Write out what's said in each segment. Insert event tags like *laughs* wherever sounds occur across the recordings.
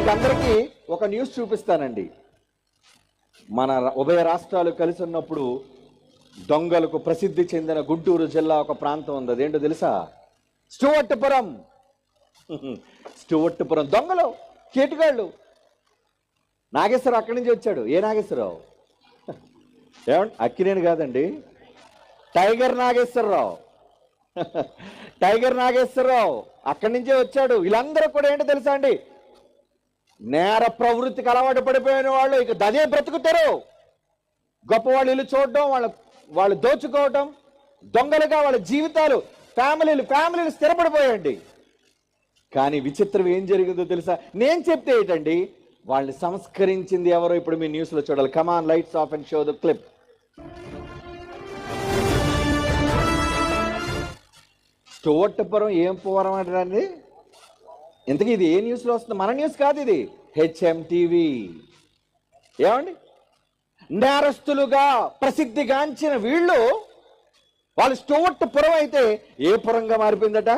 మీకు అందరికీ ఒక న్యూస్ చూపిస్తానండి. మన ఉభయ రాష్ట్రాలు కలిసి ఉన్నప్పుడు దొంగలకు ప్రసిద్ధి చెందిన గుంటూరు జిల్లా ఒక ప్రాంతం ఉంది. అదేంటో తెలుసా? స్టువర్ట్పురం *laughs* స్టువర్ట్పురం దొంగలు కేటుగాళ్ళు. నాగేశ్వరరావు అక్కడి నుంచి వచ్చాడు. ఏ నాగేశ్వరరావు? *laughs* ఏమండి? అక్కినేని కాదండి. టైగర్ నాగేశ్వరరావు. *laughs* టైగర్ నాగేశ్వరరావు అక్కడి నుంచే వచ్చాడు. వీళ్ళందరూ కూడా ఏంటో తెలుసా అండి? నేర ప్రవృత్తికి అలవాటు పడిపోయిన వాళ్ళు ఇక దదే బ్రతుకుతారు. గొప్ప వాళ్ళు ఇల్లు చూడడం వాళ్ళ వాళ్ళు దోచుకోవటం దొంగలుగా వాళ్ళ జీవితాలు ఫ్యామిలీలు ఫ్యామిలీలు స్థిరపడిపోయండి కానీ విచిత్రం ఏం జరిగిందో తెలుసా? నేను చెప్తే ఏంటండి? వాళ్ళని సంస్కరించింది ఎవరో ఇప్పుడు మీ న్యూస్లో చూడాలి. Come on lights off and show the clip స్టోవట్టపురం ఏం పోవరం అంటారండి? ఇంతకీ ఇది ఏ న్యూస్లో వస్తుంది? మన న్యూస్ కాదు ఇది. హెచ్ఎం టీవీ ఏమండి? నేరస్తులుగా ప్రసిద్ధిగాంచిన వీళ్ళు వాళ్ళు స్టోవట్ పురం అయితే ఏ పురంగా మారిపోయిందట?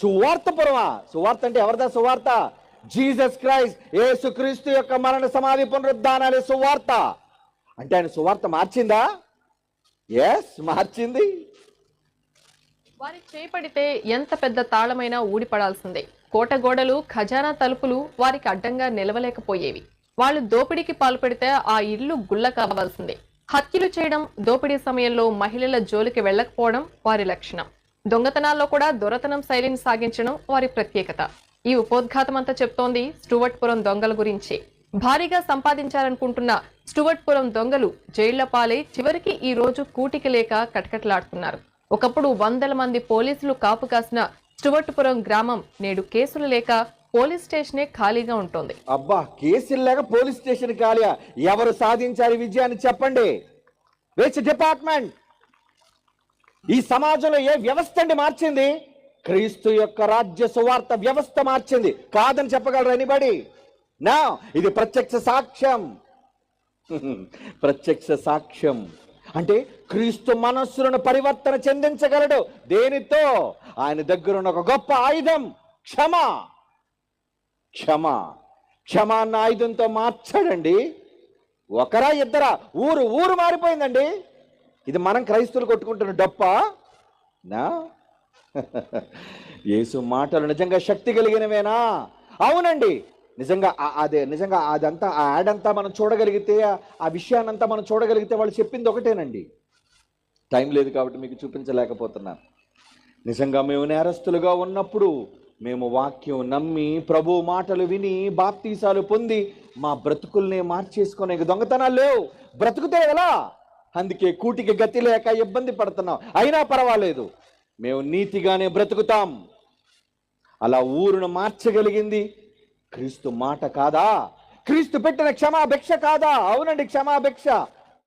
సువార్త పురమా? సువార్త అంటే ఎవరిదా సువార్త? జీసస్ క్రైస్ట్ ఏసుక్రీస్తు యొక్క మరణ సమాధి పునరుద్ధానాలే సువార్త. అంటే ఆయన సువార్త మార్చిందా? ఎస్ మార్చింది. వారి చేపడితే ఎంత పెద్ద తాళమైనా ఊడిపడాల్సిందే. కోట గోడలు ఖజానా తలుపులు వారికి అడ్డంగా నిలవలేకపోయేవి. వాళ్ళు దోపిడీకి పాల్పడితే ఆ ఇల్లు గుల్ల కావాల్సిందే. హత్యలు చేయడం దోపిడీ సమయంలో మహిళల జోలికి వెళ్ళకపోవడం వారి లక్షణం. దొంగతనాల్లో కూడా దొరతనం శైలిని సాగించడం వారి ప్రత్యేకత. ఈ ఉపోద్ఘాతమంతా చెప్తోంది స్టూవర్ట్పురం దొంగల గురించి. భారీగా సంపాదించాలనుకుంటున్న స్టూవర్ట్పురం దొంగలు జైళ్ళ పాలై చివరికి ఈ రోజు కూటికి లేక కటకటలాడుతున్నారు. ఒకప్పుడు వందల మంది పోలీసులు కాపు కాసిన స్టువర్ట్పురం గ్రామం నేడు కేసులు లేక పోలీస్ స్టేషనే ఖాళీగా ఉంటుంది. అబ్బా కేసులు లేక పోలీస్ స్టేషన్ ఖాళీయా? ఎవరు సాధించారు విజయాన్ని చెప్పండి. విచ్ డిపార్ట్మెంట్ ఈ సమాజంలో ఏ వ్యవస్థ అండి మార్చింది? క్రీస్తు యొక్క రాజ్య సువార్త వ్యవస్థ మార్చింది. కాదని చెప్పగలరు ఎనిబడి నా ఇది ప్రత్యక్ష సాక్ష్యం. *laughs* ప్రత్యక్ష సాక్ష్యం. అంటే క్రీస్తు మనస్సులను పరివర్తన చెందించగలడు. దేనితో? ఆయన దగ్గర ఉన్న ఒక గొప్ప ఆయుధం క్షమ. క్షమ. క్షమ అన్న ఆయుధంతో మార్చాడండి. ఒకరా ఇద్దరా? ఊరు ఊరు మారిపోయిందండి. ఇది మనం క్రైస్తువులు కొట్టుకుంటున్న డప్ప. నా? *laughs* యేసు మాటలు నిజంగా శక్తి కలిగినవేనా? అవునండి. నిజంగా అదే నిజంగా అదంతా ఆ యాడ్ అంతా మనం చూడగలిగితే ఆ- ఆ విషయాన్నంతా మనం చూడగలిగితే వాళ్ళు చెప్పింది ఒకటేనండి. టైం లేదు కాబట్టి మీకు చూపించలేకపోతున్నాను నిజంగా మేము నేరస్తులుగా ఉన్నప్పుడు మేము వాక్యం నమ్మి ప్రభు మాటలు విని బాప్తీసాలు పొంది మా బ్రతుకుల్ని మార్చేసుకునే దొంగతనాలు లేవు. బ్రతుకుతే ఎలా? అందుకే కూటికి గతి లేక ఇబ్బంది పడుతున్నాం. అయినా పర్వాలేదు. మేము నీతిగానే బ్రతుకుతాం. అలా ఊరును మార్చగలిగింది క్రీస్తు మాట కాదా? క్రీస్తు పెట్టిన క్షమాభిక్ష కాదా? అవునండి క్షమాభిక్ష.